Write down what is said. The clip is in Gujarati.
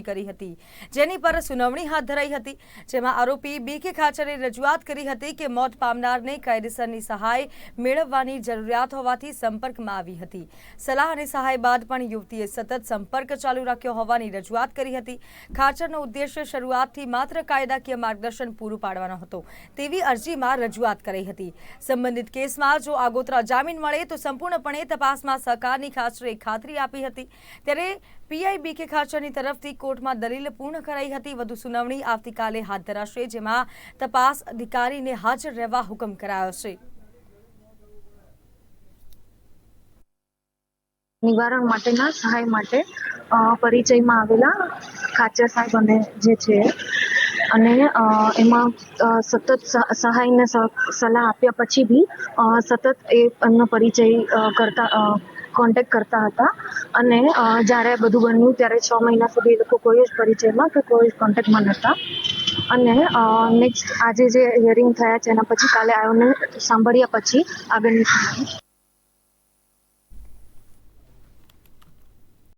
કરી હતી. જેની પર સુનાવણી હાથ ધરાઈ હતી. જેમાં આરોપી બીકે ખાચરે રજૂઆત કરી હતી કે મોત પામનારને કાયદેસરની સહાય મેળવવાની જરૂરિયાત હોવાથી સંપર્કમાં આવી હતી. સલાહ અને સહાય બાદ પણ યુવતીએ સતત સંપર્ક ચાલુ રાખ્યો હોવાની રજૂઆત કરી હતી. ખાચરનો ઉદ્દેશ્ય શરૂઆતથી માત્ર કાયદાકીય માર્ગદર્શન પૂરું પાડવાનો હતો. તેવી અરજીમાં રજૂઆત કરી હતી. સંબંધિત કેસમાં જો આગોતરા જામીન મળે તો સંપૂર્ણપણે તપાસમાં સહકારની ખાચરે ખાતરી આપી હતી. ત્યારે પીઆઈ બીકે ખાચરની તરફથી કોર્ટમાં દલીલ પૂર્ણ કરાઈ હતી. વધુ સુનાવણી આવતીકાલે હાથ ધરાશે, જેમાં તપાસ અધિકારીને હાજર રહેવા હુકમ કરાયો છે. નિવારણ માટેના સહાય માટે પરિચયમાં આવેલા ખાચર સાહેબ અને જે છે, અને એમાં સતત સહાય ને સલાહ આપ્યા પછી બી સતત એ એમનો પરિચય કરતા કોન્ટેક્ટ કરતા હતા. અને જ્યારે બધું બન્યું, ત્યારે છ મહિના સુધી એ લોકો કોઈ જ પરિચયમાં કે કોઈ જ કોન્ટેક્ટમાં નહોતા. અને નેક્સ્ટ આજે જે હિયરિંગ થયા છે, એના પછી કાલે આયોને સાંભળ્યા પછી આગળની